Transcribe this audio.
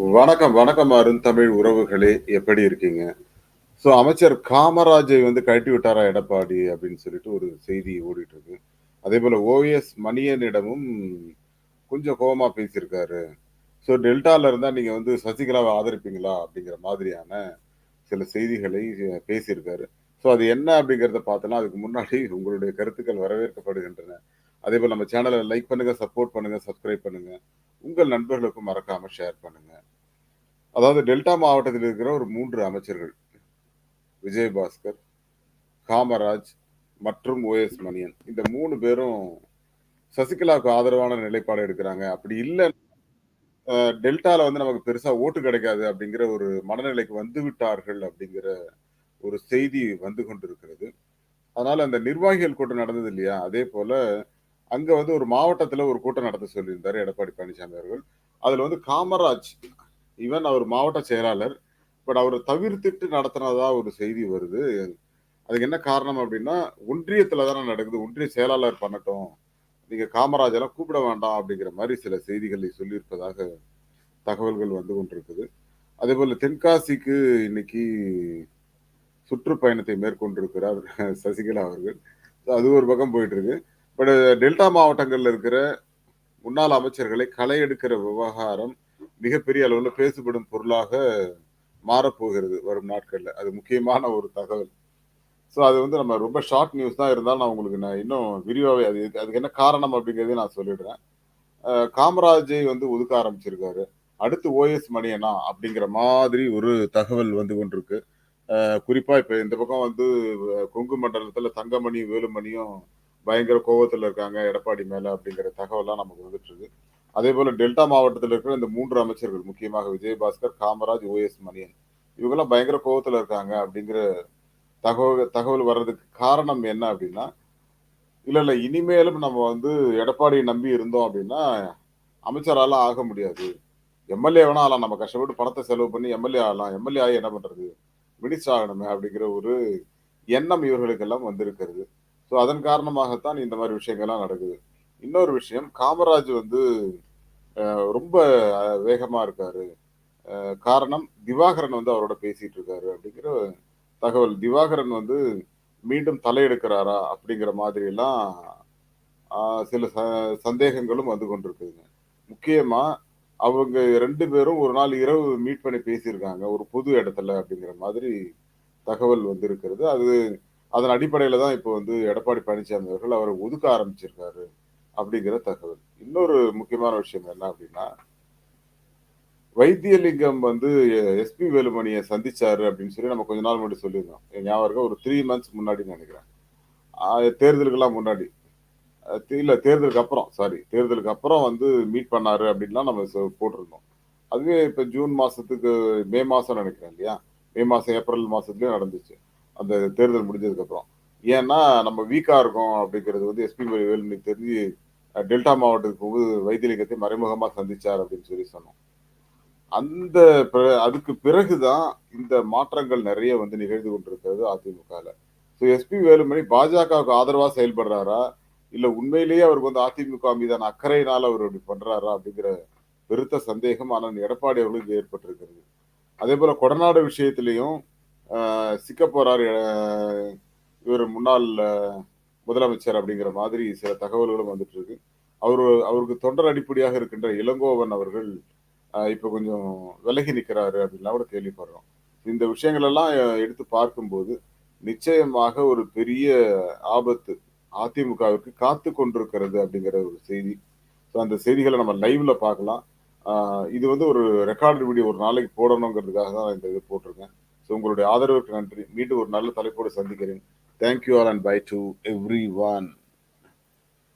வணக்கம், வணக்கம் அருந்தமிழ் உறவுகளே! எப்படி இருக்கீங்க? ஸோ அமைச்சர் காமராஜை வந்து கழட்டி விட்டாரா எடப்பாடி அப்படின்னு சொல்லிட்டு ஒரு செய்தி ஓடிட்டு இருக்கு. அதேபோல ஓஎஸ் மணியனிடமும் கொஞ்சம் கோபமா பேசியிருக்காரு. ஸோ டெல்டால இருந்தா நீங்க வந்து சசிகலாவை ஆதரிப்பீங்களா? அப்படிங்கிற மாதிரியான சில செய்திகளை பேசியிருக்காரு. ஸோ அது என்ன அப்படிங்கிறத பார்த்தோன்னா அதுக்கு முன்னாடி உங்களுடைய கருத்துக்கள் வரவேற்கப்படுகின்றன. அதேபோல நம்ம சேனலை லைக் பண்ணுங்க, சப்போர்ட் பண்ணுங்க, சப்ஸ்கிரைப் பண்ணுங்க. உங்கள் நண்பர்களுக்கும் மறக்காம ஷேர் பண்ணுங்க. அதாவது டெல்டா மாவட்டத்தில் இருக்கிற ஒரு மூன்று அமைச்சர்கள். விஜயபாஸ்கர், காமராஜ் மற்றும் ஓஎஸ் மணியன். இந்த மூணு பேரும் சசிகலாவுக்கு ஆதரவான நிலைப்பாடு எடுக்கிறாங்க அப்படி இல்லை டெல்டாவில் டெல்டால வந்து நமக்கு பெருசா ஓட்டு கிடைக்காது அப்படிங்கிற ஒரு மனநிலைக்கு வந்து விட்டார்கள் அப்படிங்கிற ஒரு செய்தி வந்து கொண்டிருக்கிறது. அதனால அந்த நிர்வாகிகள் கூட்டம் நடந்தது இல்லையா? அதே போல அங்க வந்து ஒரு மாவட்டத்துல ஒரு கூட்டம் நடத்த சொல்லியிருந்தாரு எடப்பாடி பழனிசாமி அவர்கள். அதுல வந்து காமராஜ் ஈவன் அவர் மாவட்ட செயலாளர். பட் அவரை தவிர்த்துட்டு நடத்தினதா ஒரு செய்தி வருது. அதுக்கு என்ன காரணம் அப்படின்னா, ஒன்றியத்துல தானே நடக்குது. ஒன்றிய செயலாளர் பண்ணட்டும். நீங்க காமராஜெல்லாம் கூப்பிட வேண்டாம் அப்படிங்கிற மாதிரி சில செய்திகளை சொல்லியிருப்பதாக தகவல்கள் வந்து கொண்டிருக்குது. அதே போல் தென்காசிக்கு இன்னைக்கு சுற்றுப்பயணத்தை மேற்கொண்டிருக்கிறார் சசிகலா அவர்கள். அது ஒரு பக்கம் போயிட்டு இருக்கு. பட் டெல்டா மாவட்டங்கள்ல இருக்கிற முன்னாள் அமைச்சர்களை களை எடுக்கிற விவகாரம் மிகப்பெரிய அளவில் பேசப்படும் பொருளாக மாறப்போகிறது வரும் நாட்களில் அது முக்கியமான ஒரு தகவல். ஸோ அது வந்து நம்ம ரொம்ப ஷார்ட் நியூஸ் தான் இருந்தாலும் நான் உங்களுக்கு நான் இன்னும் விரிவாகவே அது அதுக்கு என்ன காரணம் அப்படிங்கிறதையும் நான் சொல்லிடுறேன். காமராஜை வந்து ஒதுக்க ஆரம்பிச்சிருக்காரு. அடுத்து ஓஎஸ் மணியனா அப்படிங்கிற மாதிரி ஒரு தகவல் வந்து கொண்டிருக்கு. அ குறிப்பா இப்ப இந்த பக்கம் வந்து கொங்கு மண்டலத்துல தங்கமணி, வேலுமணியும் பயங்கர கோபத்தில் இருக்காங்க எடப்பாடி மேல அப்படிங்கிற தகவல்லாம் நமக்கு வந்துட்டு இருக்கு. அதே போல டெல்டா மாவட்டத்தில் இருக்கிற இந்த மூன்று அமைச்சர்கள் முக்கியமாக விஜயபாஸ்கர், காமராஜ், ஓஎஸ் மணியன். இவங்கெல்லாம் பயங்கர கோபத்தில் இருக்காங்க அப்படிங்கிற தகவல் தகவல் வர்றதுக்கு காரணம் என்ன அப்படின்னா, இல்லை இல்லை இனிமேலும் நம்ம வந்து எடப்பாடியை நம்பி இருந்தோம் அப்படின்னா, அமைச்சரால ஆக முடியாது. எம்.எல்.ஏ வேணா ஆகலாம். நம்ம கஷ்டப்பட்டு பணத்தை செலவு பண்ணி எம்.எல்.ஏ ஆகலாம். எம்.எல்.ஏ ஆகி என்ன பண்றது? மினிஸ்டர் ஆகணுமே அப்படிங்கிற ஒரு எண்ணம் இவர்களுக்கெல்லாம் வந்திருக்கிறது. ஸோ அதன் காரணமாகத்தான் இந்த மாதிரி விஷயங்கள்லாம் நடக்குது. இன்னொரு விஷயம் காமராஜ் வந்து ரொம்ப வேகமா இருக்காரு. காரணம் திவாகரன் வந்து அவரோட பேசிட்டு இருக்காரு அப்படிங்கிற தகவல். திவாகரன் வந்து மீண்டும் தலையெடுக்கிறாரா? அப்படிங்கிற மாதிரிலாம் சில ச சந்தேகங்களும் வந்து கொண்டிருக்குதுங்க. முக்கியமா அவங்க ரெண்டு பேரும் ஒரு நாள் இரவு மீட் பண்ணி பேசியிருக்காங்க. ஒரு புது இடத்துல அப்படிங்கிற மாதிரி தகவல் வந்து இருக்கிறது அது அதன் அடிப்படையில தான் இப்போ வந்து எடப்பாடி பழனிசாமி அவர்கள் அவரை ஒதுக்க ஆரம்பிச்சிருக்காரு அப்படிங்கிற தகவல். இன்னொரு முக்கியமான விஷயம் என்ன அப்படின்னா வைத்தியலிங்கம் வந்து எஸ்பி வேலுமணியை சந்திச்சாரு அப்படின்னு சொல்லி நம்ம கொஞ்ச நாள் முன்னாடி சொல்லியிருந்தோம். என் ஞாபகம் ஒரு த்ரீ மந்த்ஸ் முன்னாடின்னு நினைக்கிறேன் தேர்தலுக்கெல்லாம் முன்னாடி. இல்லை தேர்தலுக்கு அப்புறம் சாரி. தேர்தலுக்கு அப்புறம் வந்து மீட் பண்ணாரு அப்படின்லாம் நம்ம போட்டிருந்தோம். அதுவே இப்போ ஜூன் மாசத்துக்கு மே மாதம் நினைக்கிறேன் இல்லையா? மே மாதம் ஏப்ரல் மாதத்துலேயும் நடந்துச்சு. அந்த தேர்தல் முடிஞ்சதுக்கப்புறம் ஏன்னா நம்ம வீக்கா இருக்கோம் அப்படிங்கிறது வந்து எஸ்பி வேலுமணிக்கு தெரிஞ்சு டெல்டா மாவட்டத்துக்கு போகும்போது வைத்தியலிங்கத்தை மறைமுகமா சந்திச்சார் அப்படின்னு சொல்லி சொன்னோம். அந்த அதுக்கு பிறகு தான் இந்த மாற்றங்கள் நிறைய வந்து நிகழ்ந்து கொண்டிருக்கிறது அதிமுகவில் ஸோ எஸ்பி வேலுமணி பாஜகவுக்கு ஆதரவா செயல்படுறாரா? இல்ல உண்மையிலேயே அவருக்கு வந்து அதிமுக மீதான அக்கறையினால அவர் அப்படி பண்றாரா? அப்படிங்கிற பெருத்த சந்தேகம் ஆனால் எடப்பாடி அவர்களுக்கு ஏற்பட்டிருக்கிறது. அதே போல் கொடநாடு விஷயத்திலையும் அ இவர் முன்னாள் முதலமைச்சர் அப்படிங்கிற மாதிரி சில தகவல்களும் வந்துட்டு இருக்கு. அவர் அவருக்கு தொண்டர் அடிப்படையாக இருக்கின்ற இளங்கோவன் அவர்கள் இப்போ கொஞ்சம் விலகி நிற்கிறாரு அப்படின்லாம் கூட கேள்விப்படுறோம். இந்த விஷயங்கள் எல்லாம் எடுத்து பார்க்கும்போது, நிச்சயமாக ஒரு பெரிய ஆபத்து அதிமுகவிற்கு காத்து கொண்டிருக்கிறது அப்படிங்கிற ஒரு செய்தி. ஸோ அந்த செய்திகளை நம்ம லைவ்ல பார்க்கலாம். இது வந்து ஒரு ரெக்கார்டு வீடியோ ஒரு நாளைக்கு போடணுங்கிறதுக்காக தான் இந்த இது போட்டிருக்கேன். ஸோ உங்களுடைய ஆதரவுக்கு நன்றி. மீண்டும் ஒரு நல்ல தலைப்போடு சந்திக்கிறேன். Thank you all and bye to everyone.